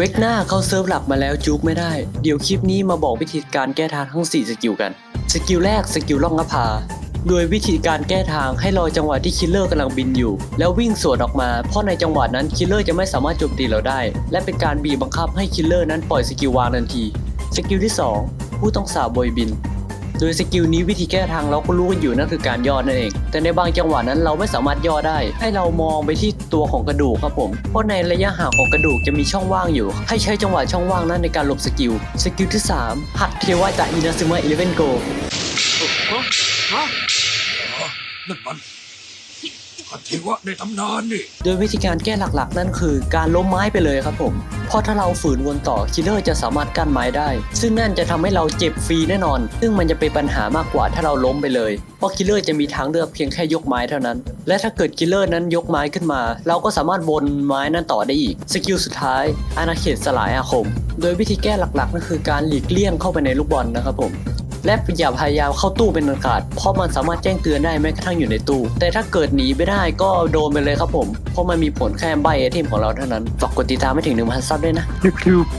เวกหน้าเขาเซิร์ฟหลักมาแล้วจุกไม่ได้ เดี๋ยวคลิปนี้มาบอกวิธีการแก้ทางทั้ง 4 สกิลกัน สกิลแรกสกิลล่องนภาโดยวิธีการแก้ทางให้รอจังหวะที่คิลเลอร์กำลังบินอยู่ แล้ววิ่งสวนออกมา เพราะในจังหวะนั้นคิลเลอร์จะไม่สามารถโจมตีเราได้ และเป็นการบีบบังคับให้คิลเลอร์นั้นปล่อยสกิลวางทันที สกิลที่ 2 ผู้ต้องสาบโบยบิน โดยสกิลนี้วิธีแก้ทางเราก็รู้กันอยู่นั่นคือการย่อนั่นเอง แต่ในบางจังหวะนั้นเราไม่สามารถย่อได้ ให้เรามองไปที่ตัวของกระดูกครับผม เพราะในระยะห่างของกระดูกจะมีช่องว่างอยู่ ให้ใช้จังหวะช่องว่างนั้นในการหลบสกิล สกิลที่ 3 หัดเทวะจากอินาซึมะอีเลเวนโกนั่นมันอธิวะในตำนานนี่ โดยวิธีการแก้หลักๆ นั่นคือการล้มไม้ไปเลยครับผม เพราะถ้าเราฝืนวนต่อคิลเลอร์จะสามารถกั้นไม้ได้ ซึ่งนั่นจะทำให้เราเจ็บฟรีแน่นอน ซึ่งมันจะเป็นปัญหามากกว่าถ้าเราล้มไปเลย เพราะคิลเลอร์จะมีทางเลือกเพียงแค่ยกไม้เท่านั้น และถ้าเกิดคิลเลอร์นั้นยกไม้ขึ้นมา เราก็สามารถวนไม้นั้นต่อได้อีก สกิลสุดท้ายอาณาเขตสลายอาคม โดยวิธีแก้หลักๆนั่นคือการหลีกเลี่ยงเข้าไปในลูกบอลนะครับผม และอย่าพยายามเข้าตู้เป็นอันขาด เพราะมันสามารถแจ้งเตือนได้แม้กระทั่งอยู่ในตู้ แต่ถ้าเกิดหนีไม่ได้ก็โดนไปเลยครับผม เพราะมันมีผลแค่ใบไอเทมของเราเท่านั้น ฝากกดติดตามไม่ถึง1,000ซับด้วยนะ YouTube